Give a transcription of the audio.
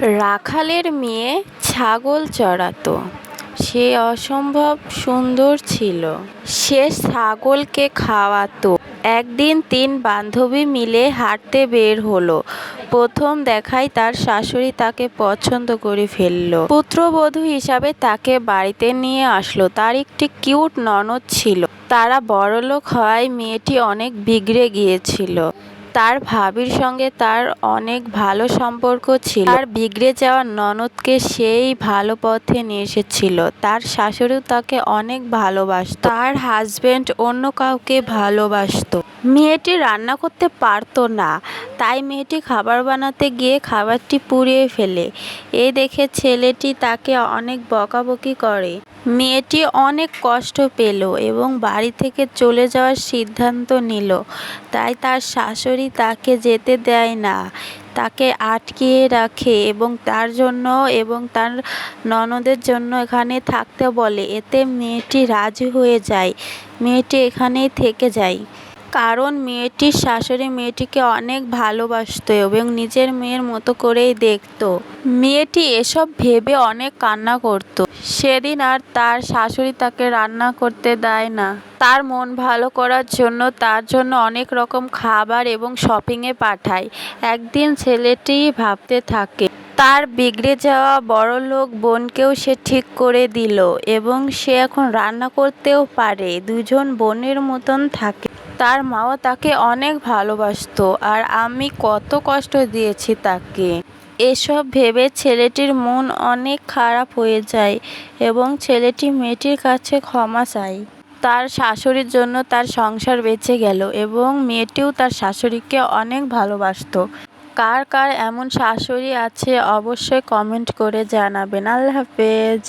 রাখালের মেয়ে ছাগল চড়াতো। সে অসম্ভব সুন্দর ছিল। সে ছাগলকে খাওয়াতো। একদিন তিন বান্ধবী মিলে হাঁটতে বের হলো। প্রথম দেখায় তার শাশুড়ি তাকে পছন্দ করে ফেলল। পুত্রবধূ হিসাবে তাকে বাড়িতে নিয়ে আসলো। তার একটি কিউট ননদ ছিল। তারা বড়লোক হওয়ায় মেয়েটি অনেক বিগড়ে গিয়েছিল। তার ভাবির সঙ্গে তার অনেক ভালো সম্পর্ক ছিল। তার বিগড়ে যাওয়া ননদকে সেই ভালো পথে নিয়ে এসেছিল। তার শাশুড়িও তাকে অনেক ভালোবাসত। তার হাজবেন্ড অন্য কাউকে ভালোবাসত। মেয়েটি রান্না করতে পারতো না। তাই মেয়েটি খাবার বানাতে গিয়ে খাবারটি পুড়িয়ে ফেলে। এই দেখে ছেলেটি তাকে অনেক বকাবকি করে। মেয়েটি অনেক কষ্ট পেল এবং বাড়ি থেকে চলে যাওয়ার সিদ্ধান্ত নিল। তাই তার শাশুড়ি তাকে যেতে দেয় না। তাকে আটকিয়ে রাখে এবং তার জন্য এবং তার ননদের জন্য এখানে থাকতে বলে। এতে মেয়েটি রাজি হয়ে যায়। মেয়েটি এখানেই থেকে যায়। কারণ মেয়েটির শাশুড়ি মেয়েটিকে অনেক ভালোবাসতো এবং নিজের মেয়ের মতো করেই দেখত। মেয়েটি এসব ভেবে অনেক কান্না করতো। সেদিন আর তার শাশুড়ি তাকে রান্না করতে দেয় না। তার মন ভালো করার জন্য তার জন্য অনেক রকম খাবার এবং শপিংয়ে পাঠায়। একদিন ছেলেটি ভাবতে থাকে, তার বিগড়ে যাওয়া বড়লোক বোনকেও সে ঠিক করে দিল এবং সে এখন রান্না করতেও পারে। দুজন বোনের মতন থাকে। তার মাও তাকে অনেক ভালোবাসতো আর আমি কত কষ্ট দিয়েছি তাকে। এসব ভেবে ছেলেটির মন অনেক খারাপ হয়ে যায় এবং ছেলেটি মেয়েটির কাছে ক্ষমা চায়। তার শাশুড়ির জন্য তার সংসার বেঁচে গেল এবং মেয়েটিও তার শাশুড়িকে অনেক ভালোবাসতো। কার কার এমন শাশুড়ি আছে অবশ্যই কমেন্ট করে জানাবেন। আল্লাহ হাফেজ।